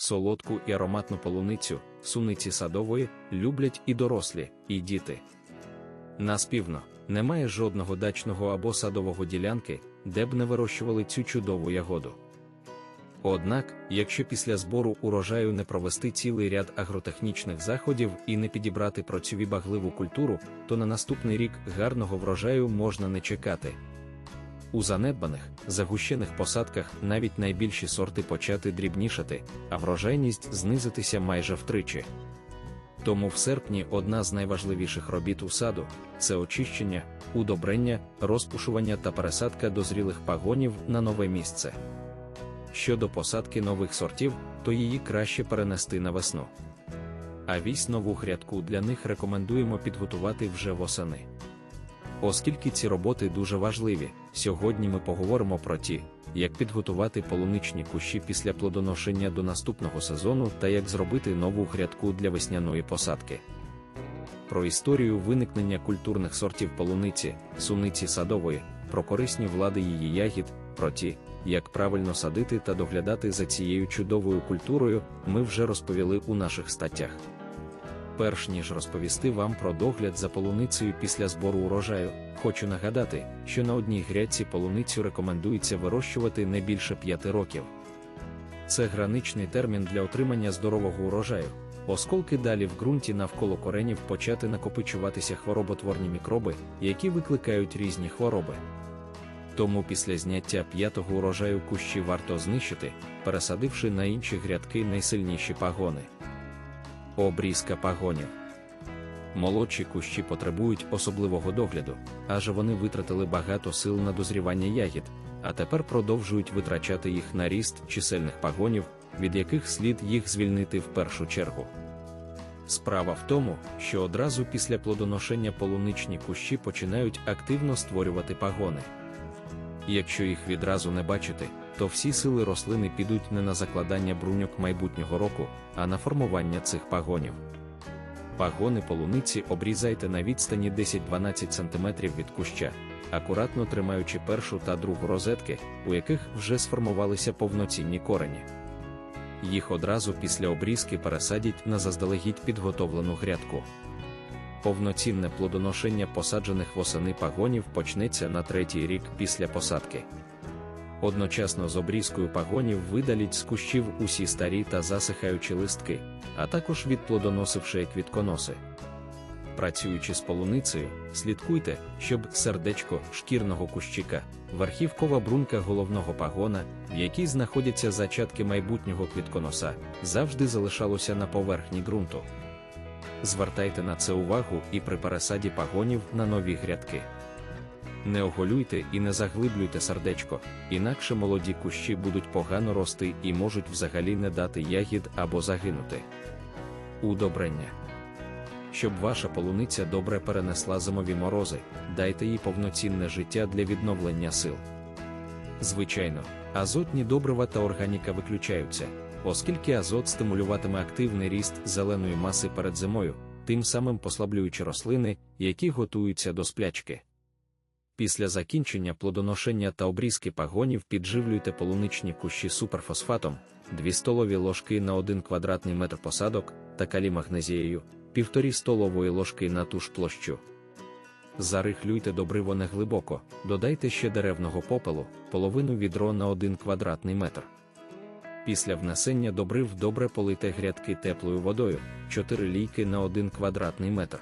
солодку і ароматну полуницю, суниці садової, люблять і дорослі, і діти. Наспівно, немає жодного дачного або садового ділянки, де б не вирощували цю чудову ягоду. Однак, якщо після збору урожаю не провести цілий ряд агротехнічних заходів і не підібрати про цю вібагливу культуру, то на наступний рік гарного врожаю можна не чекати. У занедбаних, загущених посадках навіть найбільші сорти почати дрібнішати, а врожайність знизитися майже втричі. Тому в серпні одна з найважливіших робіт у саду це очищення, удобрення, розпушування та пересадка дозрілих пагонів на нове місце. Щодо посадки нових сортів, то її краще перенести на весну. А вісь нову грядку для них рекомендуємо підготувати вже восени. Оскільки ці роботи дуже важливі, сьогодні ми поговоримо про ті, як підготувати полуничні кущі після плодоношення до наступного сезону та як зробити нову грядку для весняної посадки. Про історію виникнення культурних сортів полуниці, суниці садової, про корисні влади її ягід, про ті, як правильно садити та доглядати за цією чудовою культурою, ми вже розповіли у наших статтях. Перш ніж розповісти вам про догляд за полуницею після збору урожаю, хочу нагадати, що на одній грядці полуницю рекомендується вирощувати не більше 5 років. Це граничний термін для отримання здорового урожаю, оскільки далі в ґрунті навколо коренів почати накопичуватися хвороботворні мікроби, які викликають різні хвороби. Тому після зняття п'ятого урожаю кущі варто знищити, пересадивши на інші грядки найсильніші пагони. Обрізка пагонів. Молодші кущі потребують особливого догляду, адже вони витратили багато сил на дозрівання ягід, а тепер продовжують витрачати їх на ріст чисельних пагонів, від яких слід їх звільнити в першу чергу. Справа в тому, що одразу після плодоношення полуничні кущі починають активно створювати пагони. Якщо їх відразу не бачити, то всі сили рослини підуть не на закладання бруньок майбутнього року, а на формування цих пагонів. Пагони полуниці обрізайте на відстані 10-12 см від куща, акуратно тримаючи першу та другу розетки, у яких вже сформувалися повноцінні корені. Їх одразу після обрізки пересадять на заздалегідь підготовлену грядку. Повноцінне плодоношення посаджених восени пагонів почнеться на третій рік після посадки. Одночасно з обрізкою пагонів видаліть з кущів усі старі та засихаючі листки, а також відплодоносивши квітконоси. Працюючи з полуницею, слідкуйте, щоб сердечко шкірного кущика, верхівкова брунка головного пагона, в якій знаходяться зачатки майбутнього квітконоса, завжди залишалося на поверхні ґрунту. Звертайте на це увагу і при пересаді пагонів на нові грядки. Не оголюйте і не заглиблюйте сердечко, інакше молоді кущі будуть погано рости і можуть взагалі не дати ягід або загинути. Удобрення. Щоб ваша полуниця добре перенесла зимові морози, дайте їй повноцінне життя для відновлення сил. Звичайно, азотні добрива та органіка виключаються, оскільки азот стимулюватиме активний ріст зеленої маси перед зимою, тим самим послаблюючи рослини, які готуються до сплячки. Після закінчення плодоношення та обрізки пагонів підживлюйте полуничні кущі суперфосфатом, 2 столові ложки на 1 квадратний метр посадок та калімагнезією, 1,5 столової ложки на ту ж площу. Зарихлюйте добриво неглибоко, додайте ще деревного попелу, половину відро на 1 квадратний метр. Після внесення добрив добре полийте грядки теплою водою, 4 лійки на 1 квадратний метр.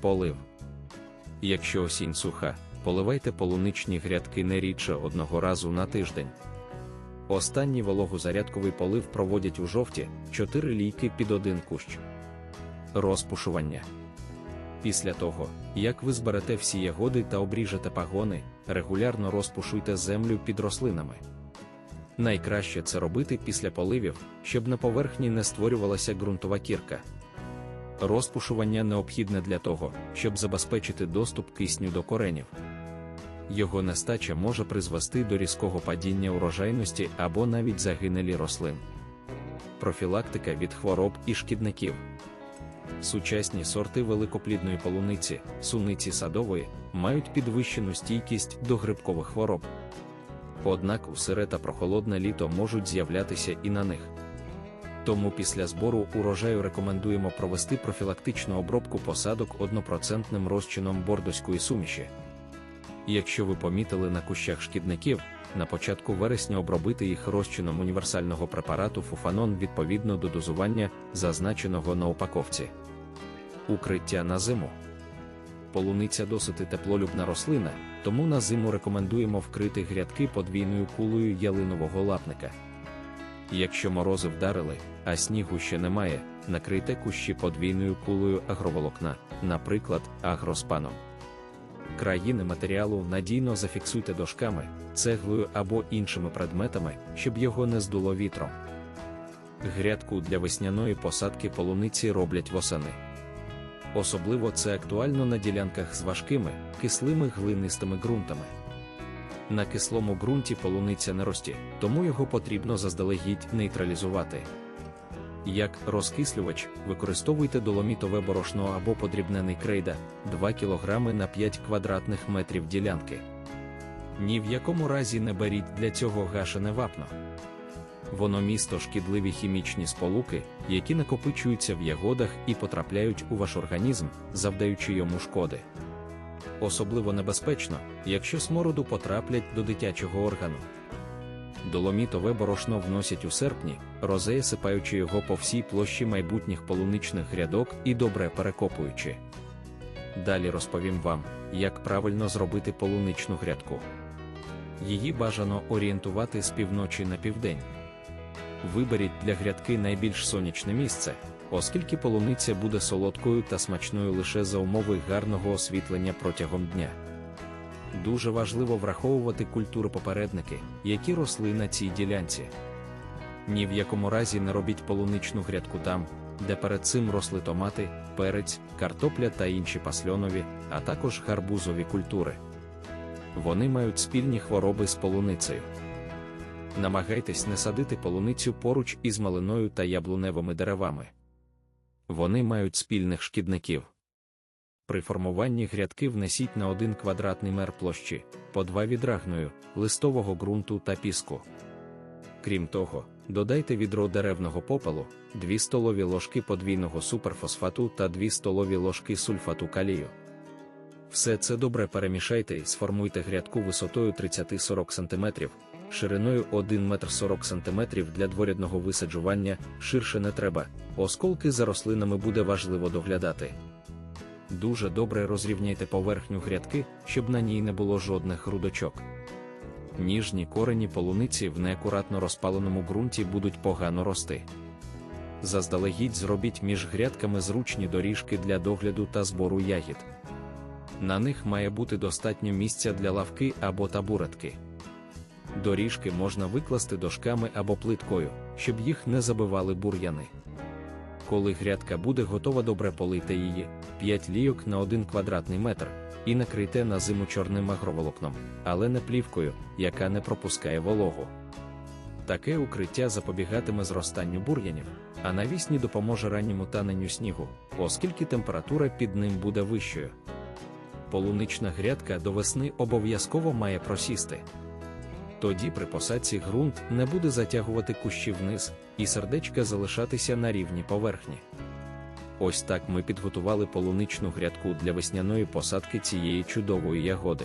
Полив. Якщо осінь суха, поливайте полуничні грядки не рідше одного разу на тиждень. Останній вологозарядковий полив проводять у жовті 4 лійки під один кущ. Розпушування. Після того, як ви зберете всі ягоди та обріжете пагони, регулярно розпушуйте землю під рослинами. Найкраще це робити після поливів, щоб на поверхні не створювалася ґрунтова кірка. Розпушування необхідне для того, щоб забезпечити доступ кисню до коренів. Його нестача може призвести до різкого падіння урожайності або навіть загинелі рослин. Профілактика від хвороб і шкідників. Сучасні сорти великоплідної полуниці, суниці садової, мають підвищену стійкість до грибкових хвороб. Однак у сире та прохолодне літо можуть з'являтися і на них. Тому після збору урожаю рекомендуємо провести профілактичну обробку посадок 1% розчином бордоської суміші. Якщо ви помітили на кущах шкідників, на початку вересня обробити їх розчином універсального препарату фуфанон відповідно до дозування, зазначеного на упаковці. Укриття на зиму. Полуниця досить теплолюбна рослина, тому на зиму рекомендуємо вкрити грядки подвійною кулею ялинового лапника. Якщо морози вдарили, а снігу ще немає, накрийте кущі подвійною кулею агроволокна, наприклад, агроспаном. Країни матеріалу надійно зафіксуйте дошками, цеглою або іншими предметами, щоб його не здуло вітром. Грядку для весняної посадки полуниці роблять восени. Особливо це актуально на ділянках з важкими, кислими глинистими ґрунтами. На кислому ґрунті полуниця не рості, тому його потрібно заздалегідь нейтралізувати. Як розкислювач, використовуйте доломітове борошно або подрібнений крейда 2 кг на 5 квадратних метрів ділянки. Ні в якому разі не беріть для цього гашене вапно. Воно місто шкідливі хімічні сполуки, які накопичуються в ягодах і потрапляють у ваш організм, завдаючи йому шкоди. Особливо небезпечно, якщо смороду потраплять до дитячого органу. Доломітове борошно вносять у серпні, розея сипаючи його по всій площі майбутніх полуничних грядок і добре перекопуючи. Далі розповім вам, як правильно зробити полуничну грядку. Її бажано орієнтувати з півночі на південь. Виберіть для грядки найбільш сонячне місце, оскільки полуниця буде солодкою та смачною лише за умови гарного освітлення протягом дня. Дуже важливо враховувати культури попередники, які росли на цій ділянці. Ні в якому разі не робіть полуничну грядку там, де перед цим росли томати, перець, картопля та інші пасльонові, а також гарбузові культури. Вони мають спільні хвороби з полуницею. Намагайтесь не садити полуницю поруч із малиною та яблуневими деревами. Вони мають спільних шкідників. При формуванні грядки внесіть на 1 квадратний мер площі, по 2 відрагною, листового ґрунту та піску. Крім того, додайте відро деревного попелу, 2 столові ложки подвійного суперфосфату та 2 столові ложки сульфату калію. Все це добре перемішайте і сформуйте грядку висотою 30-40 см, шириною 1 метр 40 см для дворядного висаджування, ширше не треба, осколки за рослинами буде важливо доглядати. Дуже добре розрівняйте поверхню грядки, щоб на ній не було жодних грудочок. Ніжні корені полуниці в неакуратно розпаленому ґрунті будуть погано рости. Заздалегідь зробіть між грядками зручні доріжки для догляду та збору ягід. На них має бути достатньо місця для лавки або табуретки. Доріжки можна викласти дошками або плиткою, щоб їх не забивали бур'яни. Коли грядка буде готова, добре полийте її 5 лійок на 1 квадратний метр і накрийте на зиму чорним агроволокном, але не плівкою, яка не пропускає вологу. Таке укриття запобігатиме зростанню бур'янів, а навісні допоможе ранньому таненню снігу, оскільки температура під ним буде вищою. Полунична грядка до весни обов'язково має просісти. Тоді при посадці ґрунт не буде затягувати кущі вниз, і сердечка залишатися на рівні поверхні. Ось так ми підготували полуничну грядку для весняної посадки цієї чудової ягоди.